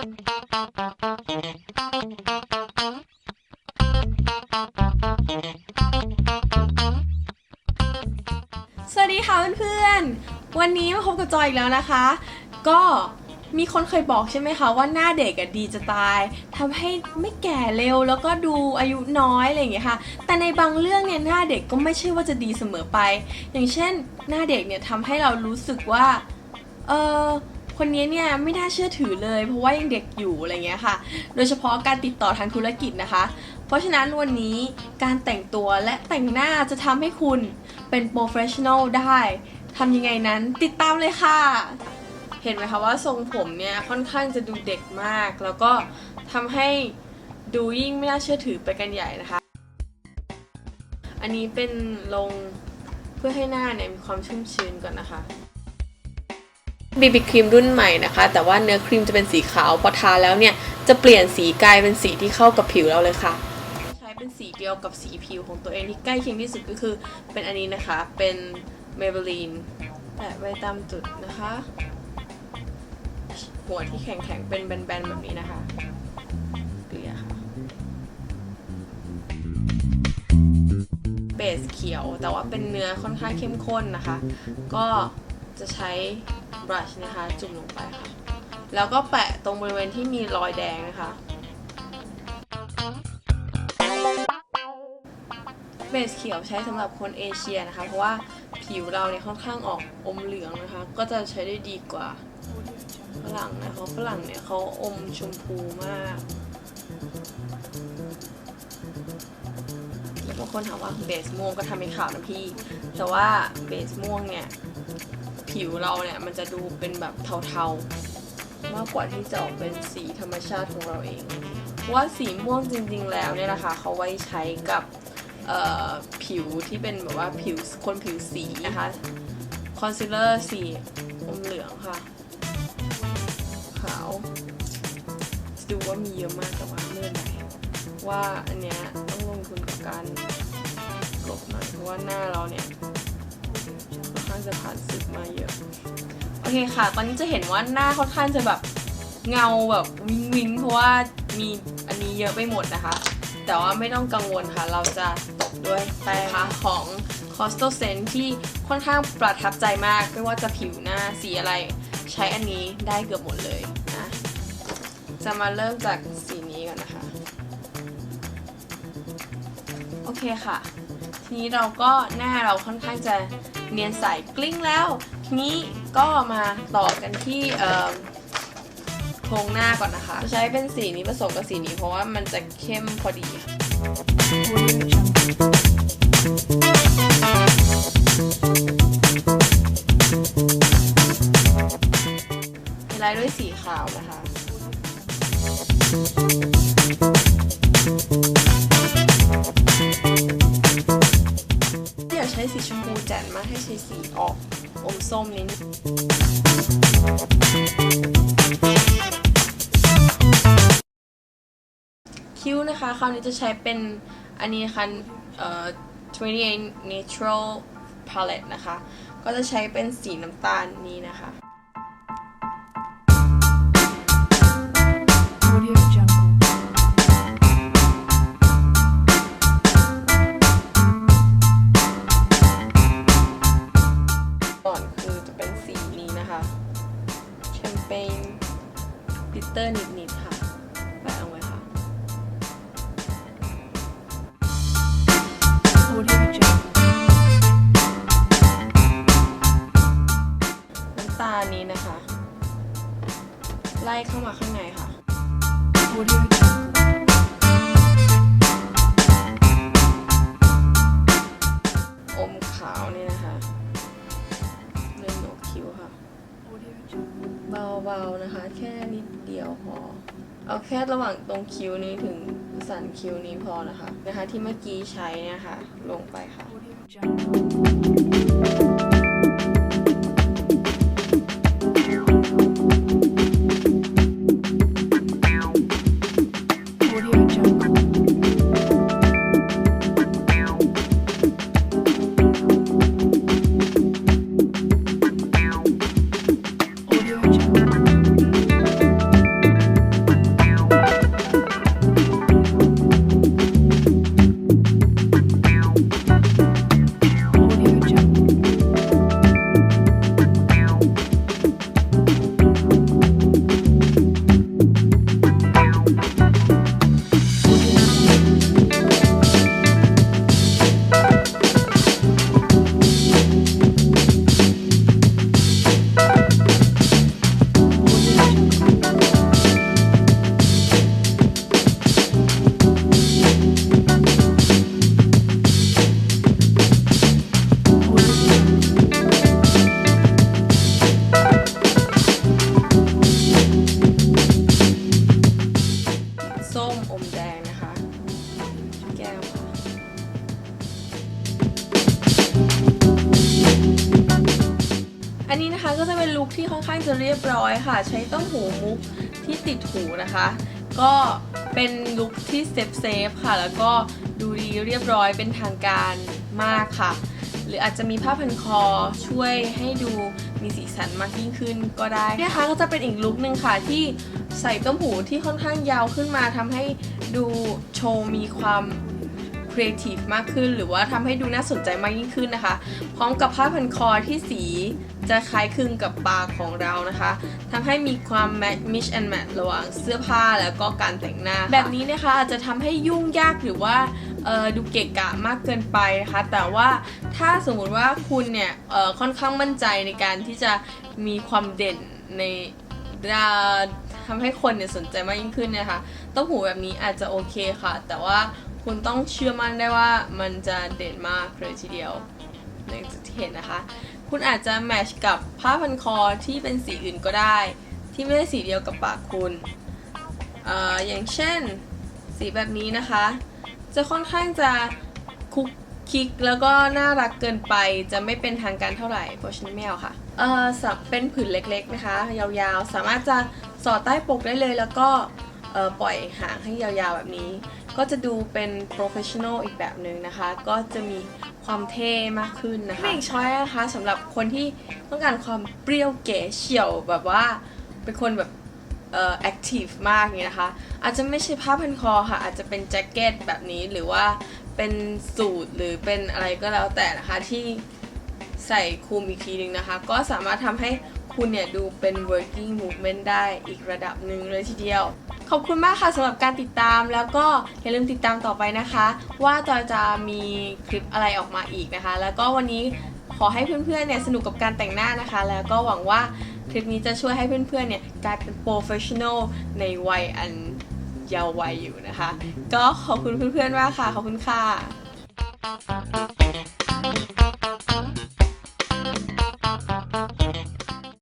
สวัสดีค่ะเพื่อนๆ วันนี้มาพบกับจอยอีกแล้วนะคะ ก็มีคนเคยบอกใช่ไหมคะว่าหน้าเด็กอะดีจะตายทำให้ไม่แก่เร็วแล้วก็ดูอายุน้อยอะไรอย่างเงี้ยค่ะ แต่ในบางเรื่องเนี่ยหน้าเด็กก็ไม่ใช่ว่าจะดีเสมอไป อย่างเช่น หน้าเด็กเนี่ยทำให้เรารู้สึกว่า เออ คนนี้เนี่ยไม่น่าเชื่อถือเลย เพราะว่ายังเด็กอยู่อะไรเงี้ยค่ะ โดยเฉพาะการติดต่อทางธุรกิจนะคะ เพราะฉะนั้นวันนี้การแต่งตัวและแต่งหน้าจะทำให้คุณเป็นโปรเฟชชั่นอลได้ทำยังไงนั้นติดตามเลยค่ะ เห็นไหมคะว่าทรงผมเนี่ยค่อนข้างจะดูเด็กมาก แล้วก็ทำให้ดูยิ่งไม่น่าเชื่อถือไปกันใหญ่นะคะ อันนี้เป็นลงเพื่อให้หน้าเนี่ยมีความชุ่มชื้นก่อนนะคะ บีบีครีมรุ่นใหม่นะคะ แต่ว่าเนื้อครีมจะเป็นสีขาวพอทาแล้วเนี่ยจะเปลี่ยนสีกลายเป็นสีที่เข้ากับผิวเราเลยค่ะ ใช้เป็นสีเดียวกับสีผิวของตัวเองที่ใกล้เคียงที่สุดก็คือ เป็นอันนี้นะคะเป็น Maybelline แปะไว้ตามจุดนะคะ หัวที่แข็งๆเป็นแบนๆแบบนี้นะคะเกลี่ยค่ะเบสเขียวแต่ว่าเป็นเนื้อค่อนข้างเข้มข้นนะคะ ก็จะใช้ บรัชนะคะ จุ่มลงไปค่ะ แล้วก็แปะตรงบริเวณที่มีรอยแดงนะคะเบสเขียวใช้สำหรับคนเอเชียนะคะ เพราะว่าผิวเราเนี่ยค่อนข้างออกอมเหลืองนะคะ ก็จะใช้ได้ดีกว่าฝรั่งนะคะฝรั่งเนี่ยเขาอมชมพูมาก แล้วบางคนถามว่าเบสม่วงก็ทำให้ขาวนะพี่ แต่ว่าเบสม่วงเนี่ย ผิวเราเนี่ยมันจะดูเป็นแบบเทาๆ มากกว่าที่จะออกเป็นสีธรรมชาติของเราเอง ว่าสีม่วงจริงๆแล้วเนี่ยนะคะเขาไว้ใช้กับผิวที่เป็นแบบว่าผิวคนผิวสีนะคะคอนซีลเลอร์สีอมเหลืองค่ะ ขาว ดูว่ามีเยอะมากแต่ว่าไม่เป็นไรว่าอันเนี้ยต้องลงทุนกับการกลบหน่อยเพราะว่าหน้าเราเนี่ยางจะผ่านศึกมาเยอะ โอเคค่ะ ตอนนี้จะเห็นว่าหน้าค่อนข้างจะแบบเงาแบบวิงวิงเพราะว่ามีอันนี้เยอะไปหมดนะคะ แต่ว่าไม่ต้องกังวลค่ะ เราจะตบด้วยแป้งค่ะของ c o s t o s e n ที่ค่อนข้างประทับใจมาก ไม่ว่าจะผิวหน้าสีอะไร ใช้อันนี้ได้เกือบหมดเลยนะ จะมาเริ่มจากสีนี้ก่อนนะคะ โอเคค่ะ ทีนี้เราก็หน้าเราค่อนข้างจะ เนียนใสกลิ้งแล้ว ทีนี้ก็มาต่อกันที่โครงหน้าก่อนนะคะ ใช้เป็นสีนี้ผสมกับสีนี้เพราะว่ามันจะเข้มพอดีค่ะไลท์ด้วยสีขาวนะคะีชมพูแจ่มมากให้ใช้สีออกอมส้มนิดคิ้วนะคะ คราวนี้จะใช้เป็นอันนี้นะคะเอ่อ28 Natural Palette นะคะ ก็จะใช้เป็นสีน้ำตาลนี้นะคะ เข้ามาข้างในค่ะอมขาวนี่นะคะเล่นหนกคิ้วค่ะเบาๆนะคะ แค่นิดเดียวพอ เอาแค่ระหว่างตรงคิ้วนี้ถึงสันคิ้วนี้พอนะคะ นะคะที่เมื่อกี้ใช้นะคะ ลงไปค่ะ อันนี้นะคะก็จะเป็นลุคที่ค่อนข้างจะเรียบร้อยค่ะ ใช้ต้มหูมุกที่ติดหูนะคะ ก็เป็นลุคที่เซฟเซฟค่ะ แล้วก็ดูดีเรียบร้อยเป็นทางการมากค่ะ หรืออาจจะมีผ้าพันคอช่วยให้ดูมีสีสันมากยิ่งขึ้นก็ได้นี่นะคะก็จะเป็นอีกลุคหนึ่งค่ะที่ใส่ต้มหูที่ค่อนข้างยาวขึ้นมาทำให้ดูโชว์มีความครีเอทีฟมากขึ้น หรือว่าทำให้ดูน่าสนใจมากยิ่งขึ้นนะคะ พร้อมกับผ้าพันคอที่สี จะคล้ายคลึงกับปากของเรานะคะทำให้มีความ match and match ระหว่างเสื้อผ้าแล้วก็การแต่งหน้า แบบนี้นะคะอาจจะทำให้ยุ่งยากหรือว่าดูเกะกะมากเกินไปนะคะ แต่ว่าถ้าสมมุติว่าคุณเนี่ยค่อนข้างมั่นใจในการที่จะมีความเด่นในาทำให้คนเนี่ยสนใจมากยิ่งขึ้นเนยนะคะต้มหูแบบนี้อาจจะโอเคค่ะ แต่ว่าคุณต้องเชื่อมั่นได้ว่ามันจะเด่นมากเลยทีเดียวอย่างที่เห็นนะคะ คุณอาจจะแมชกับผ้าพันคอที่เป็นสีอื่นก็ได้ ที่ไม่ได้สีเดียวกับปากคุณออย่างเช่นสีแบบนี้นะคะ จะค่อนข้างจะคุกคิกแล้วก็น่ารักเกินไปจะไม่เป็นทางการเท่าไหร่เพราะฉันไม่เอาค่ะเออสับเป็นผืนเล็กๆนะคะ ยาวๆ สามารถจะสอดใต้ปกได้เลยแล้วก็ปล่อยหางให้ยาวๆแบบนี้ ก็จะดูเป็น professional อีกแบบหนึ่งนะคะ ก็จะมีความเท่มากขึ้นนะคะไม่อีกช้อยนะคะสำหรับคนที่ต้องการความเปรี้ยวเก๋เฉียวแบบว่าเป็นคนแบบเอ่อ active มากอย่างนี้นะคะ อาจจะไม่ใช่ผ้าพันคอค่ะ อาจจะเป็นแจ็คเก็ตแบบนี้หรือว่าเป็นสูทหรือเป็นอะไรก็แล้วแต่นะคะที่ใส่คลุมอีกทีหนึ่งนะคะ ก็สามารถทำให้คุณเนี่ยดูเป็น working movement ได้อีกระดับหนึ่งเลยทีเดียว ขอบคุณมากค่ะสำหรับการติดตามแล้วก็อย่าลืมติดตามต่อไปนะคะ ว่าจอยจะมีคลิปอะไรออกมาอีกนะคะ แล้วก็วันนี้ขอให้เพื่อนๆเนี่ยสนุกกับการแต่งหน้านะคะ แล้วก็หวังว่าคลิปนี้จะช่วยให้เพื่อนๆเนี่ยกลายเป็นโปรเฟชชั่นอลในวัยอันยาววัยอยู่นะคะ ก็ขอบคุณเพื่อนๆมากค่ะ ขอบคุณค่ะ